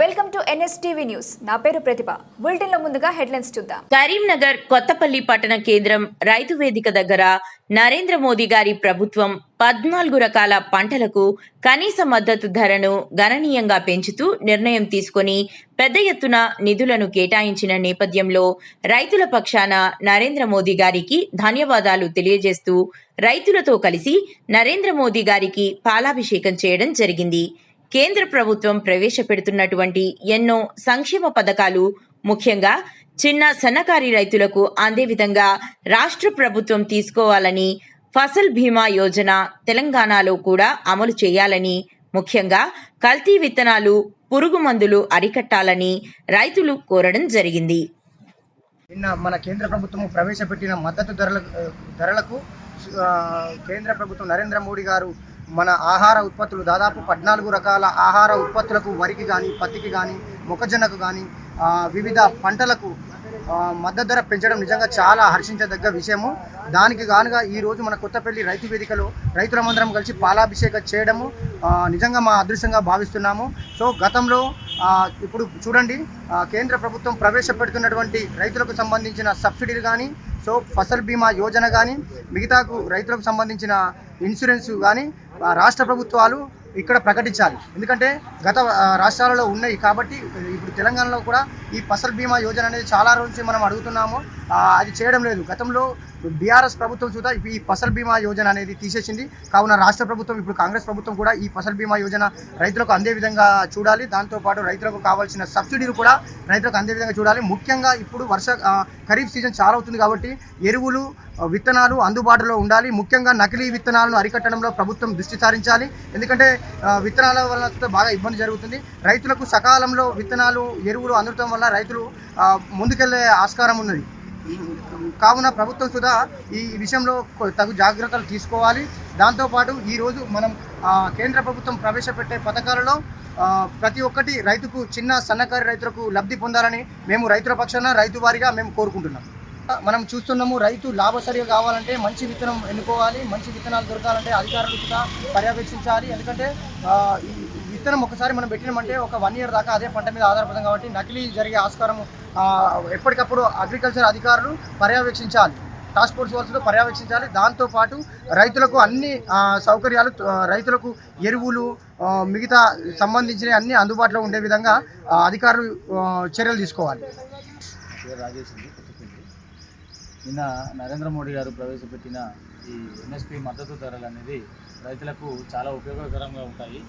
Welcome to NSTV news. నా పేరు ప్రతిభ. బులెటిన్లో ముందుగా హెడ్లైన్స్ చూద్దాం. కరీంనగర్ కొత్తపల్లి పట్టణ కేంద్రం రైతు వేదిక దగ్గర నరేంద్ర మోదీ గారి ప్రభుత్వం పద్నాలుగు రకాల పంటలకు కనీస మద్దతు ధరను గణనీయంగా పెంచుతూ నిర్ణయం తీసుకొని పెద్ద ఎత్తున నిధులను కేటాయించిన నేపథ్యంలో రైతుల పక్షాన నరేంద్ర మోదీ గారికి ధన్యవాదాలు తెలియజేస్తూ రైతులతో కలిసి నరేంద్ర మోదీ గారికి పాలాభిషేకం చేయడం జరిగింది. కేంద్ర ప్రభుత్వం ప్రవేశపెడుతున్నటువంటి ఎన్నో సంక్షేమ పథకాలు ముఖ్యంగా చిన్న సన్నకారి రైతులకు అందే విధంగా రాష్ట్ర ప్రభుత్వం తీసుకోవాలని ఫసల్ బీమా యోజన తెలంగాణలో కూడా అమలు చేయాలని ముఖ్యంగా కల్తీ విత్తనాలు పురుగు మందులు అరికట్టాలని రైతులు కోరడం జరిగింది. నిన్న మన కేంద్ర ప్రభుత్వం ప్రవేశపెట్టిన మద్దతు ధరల ధరలకు కేంద్ర ప్రభుత్వం నరేంద్ర మోడీ గారు మన ఆహార ఉత్పత్తులు దాదాపు పద్నాలుగు రకాల ఆహార ఉత్పత్తులకు వరికి కానీ పత్తికి కానీ మొక్కజొన్నకు కానీ వివిధ పంటలకు మద్దతు ధర పెంచడం నిజంగా చాలా హర్షించదగ్గ విషయము. దానికి గానుగా ఈ రోజు మన కొత్తపల్లి రైతు వేదికలో రైతులమందరం కలిసి పాలాభిషేకం చేయడము నిజంగా మా అదృష్టంగా భావిస్తున్నాము. సో గతంలో ఇప్పుడు చూడండి కేంద్ర ప్రభుత్వం ప్రవేశపెడుతున్నటువంటి రైతులకు సంబంధించిన సబ్సిడీలు కానీ సో ఫసల్ బీమా యోజన కానీ మిగతాకు రైతులకు సంబంధించిన ఇన్సూరెన్స్ కానీ రాష్ట్ర ప్రభుత్వాలు ఇక్కడ ప్రకటించాలి. ఎందుకంటే గత రాష్ట్రాలలో ఉన్నాయి కాబట్టి ఇప్పుడు తెలంగాణలో కూడా ఈ ఫసల్ బీమా యోజన అనేది చాలా రోజు మనం అడుగుతున్నాము. అది చేయడం లేదు. గతంలో బీఆర్ఎస్ ప్రభుత్వం చూద్దా ఈ ఫసల్ బీమా యోజన అనేది తీసేసింది. కావున రాష్ట్ర ప్రభుత్వం ఇప్పుడు కాంగ్రెస్ ప్రభుత్వం కూడా ఈ ఫసల్ బీమా యోజన రైతులకు అందే విధంగా చూడాలి. దాంతోపాటు రైతులకు కావాల్సిన సబ్సిడీలు కూడా రైతులకు అందే విధంగా చూడాలి. ముఖ్యంగా ఇప్పుడు వర్ష ఖరీఫ్ సీజన్ చాలా అవుతుంది కాబట్టి ఎరువులు విత్తనాలు అందుబాటులో ఉండాలి. ముఖ్యంగా నకిలీ విత్తనాలను అరికట్టడంలో ప్రభుత్వం దృష్టి సారించాలి. ఎందుకంటే విత్తనాల వల్ల బాగా ఇబ్బంది జరుగుతుంది. రైతులకు సకాలంలో విత్తనాలు ఎరువులు అందటం వల్ల రైతులు ముందుకెళ్ళే ఆస్కారం ఉన్నది. కావున ప్రభుత్వం సుధా ఈ విషయంలో తగు జాగ్రత్తలు తీసుకోవాలి. దాంతోపాటు ఈరోజు మనం కేంద్ర ప్రభుత్వం ప్రవేశపెట్టే పథకాలలో ప్రతి ఒక్కటి రైతుకు చిన్న సన్నకారు రైతులకు లబ్ధి పొందాలని మేము రైతుల పక్షాన రైతు వారిగా మేము కోరుకుంటున్నాం. మనం చూస్తున్నాము రైతు లాభసరిగా కావాలంటే మంచి విత్తనం ఎన్నుకోవాలి మంచి విత్తనాలు దొరకాలంటే అధికారులు కూడా పర్యవేక్షించాలి. ఎందుకంటే ఈ విత్తనం ఒకసారి మనం పెట్టినామంటే ఒక వన్ ఇయర్ దాకా అదే పంట మీద ఆధారపడతాం కాబట్టి నకిలీ జరిగే ఆస్కారం ఎప్పటికప్పుడు అగ్రికల్చర్ అధికారులు పర్యవేక్షించాలి. టాస్క్ ఫోర్స్ వాళ్ళతో పర్యవేక్షించాలి. దాంతోపాటు రైతులకు అన్ని సౌకర్యాలు రైతులకు ఎరువులు మిగతా సంబంధించిన అన్ని అందుబాటులో ఉండే విధంగా అధికారులు చర్యలు తీసుకోవాలి పేరు రాజేష్ అండి కొత్తపల్లి నిన్న నరేంద్ర మోడీ గారు ప్రవేశపెట్టిన ఈ ఎంఎస్పి మద్దతు ధరలు అనేది రైతులకు చాలా ఉపయోగకరంగా ఉంటాయి.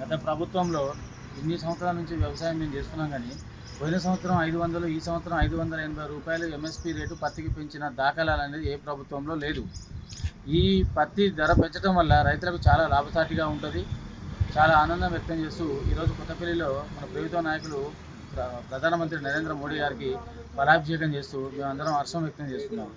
గత ప్రభుత్వంలో ఇన్ని సంవత్సరాల నుంచి వ్యవసాయం మేము చేస్తున్నాం కానీ పోయిన సంవత్సరం ఐదు వందలు ఈ సంవత్సరం ఐదు వందల ఎనభై రూపాయలు ఎంఎస్పి రేటు పత్తికి పెంచిన దాఖలాలు అనేది ఏ ప్రభుత్వంలో లేదు. ఈ పత్తి ధర పెంచడం వల్ల రైతులకు చాలా లాభసాటిగా ఉంటుంది. చాలా ఆనందం వ్యక్తం చేస్తూ ఈరోజు కొత్తపల్లిలో మన ప్రభుత్వ నాయకులు ప్రధానమంత్రి నరేంద్ర మోడీ గారికి పరాభిషేకం చేస్తూ మేమందరం హర్షం వ్యక్తం చేస్తున్నాం.